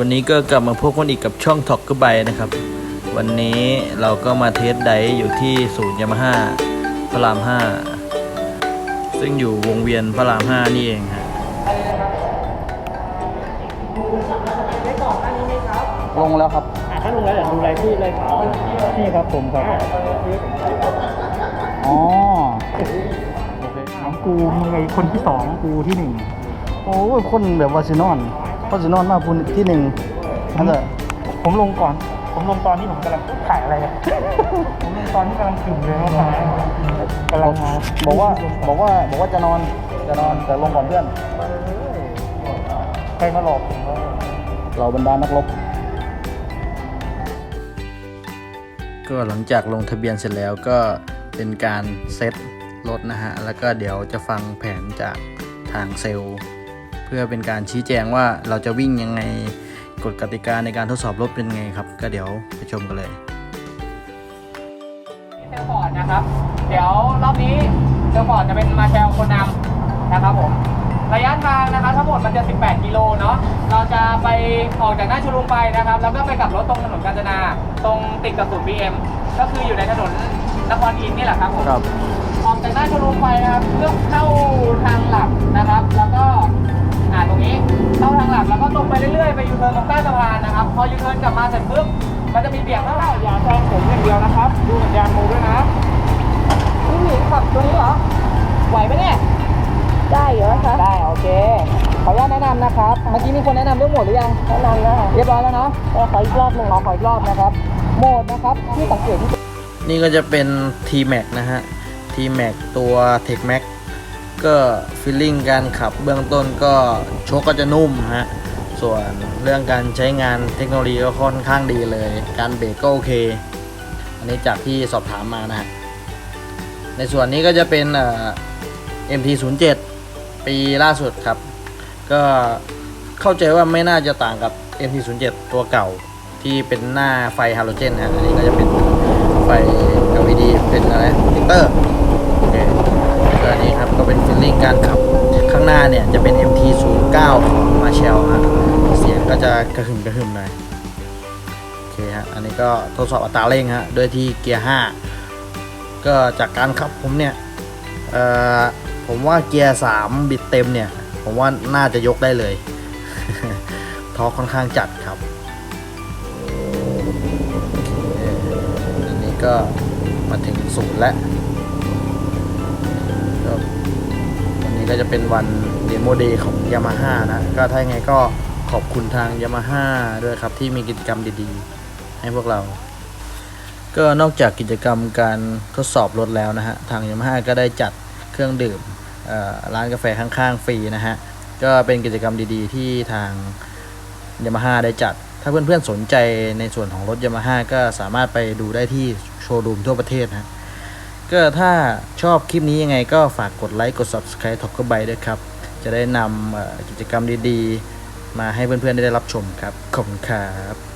วันนี้ก็กลับมาพบกันอีกกับช่องถอกกระไบนะครับ วันนี้เราก็มาเทสไดฟ์อยู่ที่ศูนย์ยามาฮ่าพระรามห้าซึ่งอยู่วงเวียนพระรามห้านี่เองฮะลงแล้วครับอะถ้าลงแล้วเดี๋ยวดูรายชื่อเลยครับนี่ครับผมครับอ๋อโอเคของกูมึงไอคนที่สองกูที่หนึ่งโอ้ยคนแบบวาซินอน วาซินอนมากคุณที่หนึ่งนั่นแหละผมลงก่อน ผมลงตอนที่ผมกำลังถ่ายอะไรอะผมลงตอนที่กำลังถึงเลยครับกำลังมาบอกว่าบอกว่าบอกว่าจะนอนจะนอนแต่ลงก่อนเพื่อนใครมาหลอกผมวะเราบรรดานักรบก็หลังจากลงทะเบียนเสร็จแล้วก็เป็นการเซตรถนะฮะ แล้วก็เดี๋ยวจะฟังแผนจากทางเซลล์ เพื่อเป็นการชี้แจงว่าเราจะวิ่งยังไงกฎกติกาในการทดสอบรถเป็นไงครับ ก็เดี๋ยวไปชมกันเลยเซลฟอร์ดนะครับ เดี๋ยวรอบนี้เซลฟอร์ดจะเป็นมาแชลคนนำนะครับผมระยะทางนะครับทั้งหมดมันจะ 18 กิโลเนาะ เราจะไปออกจากหน้าชูรุมไปนะครับ แล้วก็ไปกลับรถตรงถนนกาญจนา ตรงติดกับศูนย์บีเอ็มก็คืออยู่ในถนนนครอินทร์นี่แหละครับผมครับออกจากหน้าชูรุมไปนะครับเพื่อเข้าทางหลักนะครับ แล้วก็ อ่าตรงนี้เข้าทางหลักแล้วก็ตรงไปเรื่อยๆไปยูเทิร์นตรงใต้สะพานนะครับพอยูเทิร์นกลับมาเสร็จปุ๊บมันจะมีเบี่ยงข้างหน้าอย่าแซงผมอย่างเดียวนะครับ ดูสัญญาณมือด้วยนะผู้หญิงขับตัวนี้เหรอไหวไหมเนี่ยได้เหรอคะได้โอเคขออนุญาตแนะนำนะครับเมื่อกี้มีคนแนะนำเรื่องโหมดหรือยังแนะนำแล้วเรียบร้อยแล้วเนาะขออีกรอบหนึ่งขอขออีกรอบนะครับโหมดนะครับที่สังเกตที่นี่ก็จะเป็น T-Max นะฮะ T-Max ตัว Tech Max ก็ฟีลลิ่งการขับเบื้องต้นก็โชคก็จะนุ่มฮะ ส่วนเรื่องการใช้งานเทคโนโลยีก็ค่อนข้างดีเลย การเบรกก็โอเค อันนี้จากที่สอบถามมานะฮะ ในส่วนนี้ก็จะเป็นเอ่อ MT07 ปีล่าสุดครับ ก็เข้าใจว่าไม่น่าจะต่างกับ MT07 ตัวเก่าที่เป็นหน้าไฟฮาโลเจนฮะอันนี้ก็จะเป็นไฟ LED เป็นอะไรมิเตอร์โอเค แล้วก็อันนี้ครับก็เป็นฟีลลิ่งการขับข้างหน้าเนี่ยจะเป็น MT09 ของ Marshall ฮะเสียงก็จะกระหึ่มกระหึ่มหน่อยโอเคฮะอันนี้ก็ทดสอบอัตราเร่งฮะโดยที่เกียร์ 5 ก็จากการขับผมเนี่ยผมว่าเกียร์ 3 บิดเต็มเนี่ย ผมว่าน่าจะยกได้เลยทอค่อนข้างจัดครับอันนี้ก็มาถึงศูนย์แล้ว ก็จะเป็นวันเดโมเดย์ของ Yamaha นะ ก็ถ้ายังไงก็ขอบคุณทาง Yamaha ด้วยครับ ที่มีกิจกรรมดีๆ ให้พวกเรา ก็นอกจากกิจกรรมการทดสอบรถแล้วนะฮะ ทางยามาฮ่าก็ได้จัดเครื่องดื่มร้านกาแฟข้างๆฟรีนะฮะ ก็เป็นกิจกรรมดีๆ ที่ทางยามาฮ่าได้จัด ถ้าเพื่อนๆสนใจในส่วนของรถยามาฮ่าก็สามารถไปดูได้ที่โชว์รูมทั่วประเทศนะ ก็ถ้าชอบคลิปนี้ยังไงก็ฝากกดไลค์กด Subscribe ท็อกเกอร์ไบด้วยครับ จะได้นำกิจกรรมดีๆ มาให้เพื่อนๆได้รับชมครับ ขอบคุณครับ